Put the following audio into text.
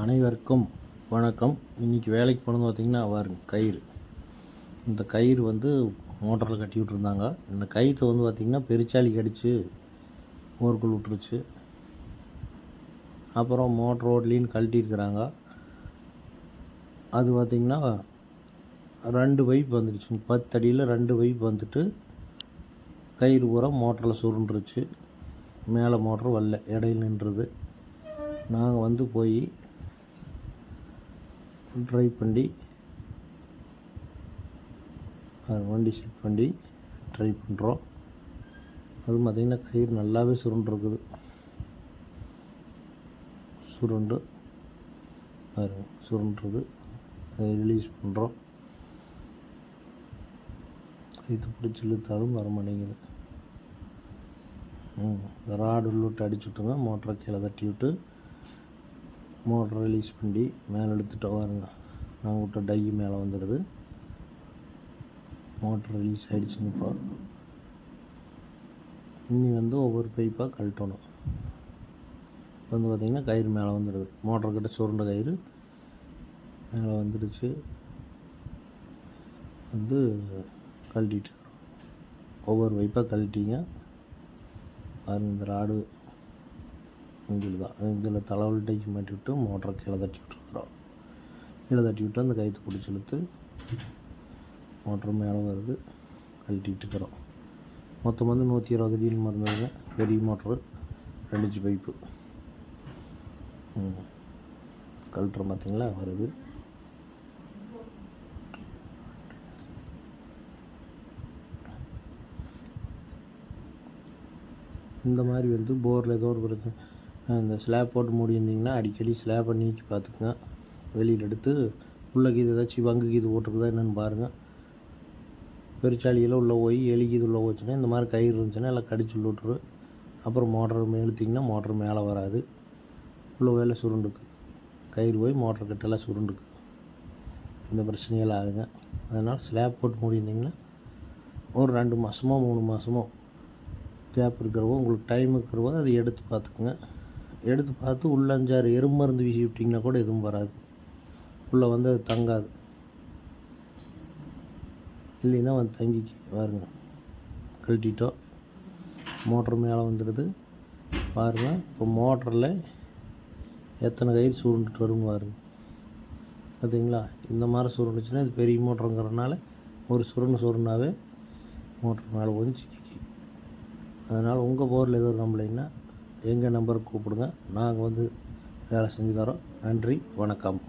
அனைவருக்கும் வணக்கம். இன்றைக்கி வேலைக்கு போனது பார்த்திங்கன்னா அவர் கயிறு. இந்த கயிறு வந்து மோட்டரில் கட்டி விட்ருந்தாங்க இந்த கயிறு வந்து பார்த்திங்கன்னா பெருச்சாளி கடிச்சு ஊருக்குள் விட்டுருச்சு. அப்புறம் மோட்டர் ரோட்லேயும் கழட்டியிருக்கிறாங்க அது பார்த்திங்கன்னா ரெண்டு பைப் வந்துடுச்சு. பத்து அடியில் ரெண்டு பைப் வந்துட்டு கயிறு பூரா மோட்டரில் சுருண்டுருச்சு. மேலே மோட்டர் வரல. இடையில நின்றுது. நாங்கள் வந்து போய் ட்ரை பண்ணி அது வண்டி செட் பண்ணி ட்ரை பண்ணுறோம் அது பார்த்திங்கன்னா கயிறு நல்லாவே சுருண்டுருக்குது. சுருண்டு பாருங்க சுருண்டுறது அதை ரிலீஸ் பண்ணுறோம் இது பிடிச்சி இழுத்தாலும் வர மாட்டேங்குது. ம் ராடு உள்ளிட்டு அடிச்சு விட்டுங்க மோட்டரை கீழே தட்டி விட்டு மோட்டரை ரிலீஸ் பண்ணி மேலே இழுத்துட்டு வாருங்க நாங்கள் விட்ட டை மேலே வந்துடுது. மோட்டர் ரிலீஸ் ஆகிடுச்சுங்க இப்போ. இன்னி வந்து ஒவ்வொரு பைப்பாக கழட்டணும். வந்து பார்த்திங்கன்னா கயிறு மேலே வந்துடுது. மோட்டர் கிட்ட சுருண்ட கயிறு மேலே வந்துடுச்சு. வந்து கழட்டிட்டு ஒவ்வொரு பைப்பாக கழட்டிங்க. பாருங்கள் இந்த ராடு இதில் தான் இதில் தலைவலி மாட்டிவிட்டு மாட்டி விட்டு மோட்டரை கீழே தட்டி விட்டுருக்குறோம். கீழே தட்டி விட்டு அந்த கயிற்று பிடிச்சி இழுத்து மோட்டர் மேலே வருது. கழட்டிட்டு மொத்தம் வந்து நூற்றி இருபது அடியில் மருந்துங்க பெரிய மோட்ரு ரெண்டு இன்ச்சு பைப்பு. ம். பார்த்திங்களா வருது. இந்த மாதிரி வந்து போரில் ஏதோ ஒரு பிரச்சனை. இந்த ஸ்லாப் போட்டு மூடியிருந்தீங்கன்னா அடிக்கடி ஸ்லாப்பை நீக்கி பார்த்துக்குங்க. வெளியில் எடுத்து உள்ள கீது ஏதாச்சும் வங்கு கீது போட்டிருக்குதா என்னென்னு பாருங்கள் பெருச்சாலியில் உள்ளே போய் எலி கீது உள்ளே போச்சுன்னா இந்த மாதிரி கயிறு இருந்துச்சுன்னா எல்லாம் கடிச்சு உள்ள அப்புறம் மோட்டர் இழுத்திங்கன்னா மோட்டர் மேலே வராது. உள்ள வேலை சுருண்டுக்கு. கயிறு போய் மோட்டர் கட்டெல்லாம் சுருண்டுக்கு. இந்த பிரச்சனையெல்லாம் ஆகுங்க அதனால் ஸ்லாப் போட்டு மூடியிருந்தீங்கன்னா ஒரு ரெண்டு மாதமோ மூணு மாதமோ கேப் இருக்கிறவோ உங்களுக்கு டைம் இருக்கிறவோ அதை எடுத்து பார்த்துக்குங்க. எடுத்து பார்த்து உள்ள அஞ்சாறு எறும்பு மருந்து வீசி விட்டிங்கன்னா கூட எதுவும் வராது. உள்ளே வந்து அது தங்காது. இல்லைன்னா வந்து தங்கிக்கு பாருங்க. கழட்டிட்டோம் மோட்ரு மேலே வந்துடுது. பாருங்கள் இப்போ மோட்டரில் எத்தனை கயிறு சுருண்டுட்டு வரும் பாருங்க. பார்த்தீங்களா? இந்த மாதிரி சுருண்டுச்சுன்னா இது பெரிய மோட்டருங்கிறனால ஒரு சுருண்டு சுருண்டாவே மோட்ரு மேலே போய் அதனால் உங்கள் போரில் ஏதோ ஒரு கம்ப்ளைண்ட்னா எங்கள் நம்பருக்கு கூப்பிடுங்க. நாங்கள் வந்து வேலை செஞ்சு தரோம். நன்றி வணக்கம்.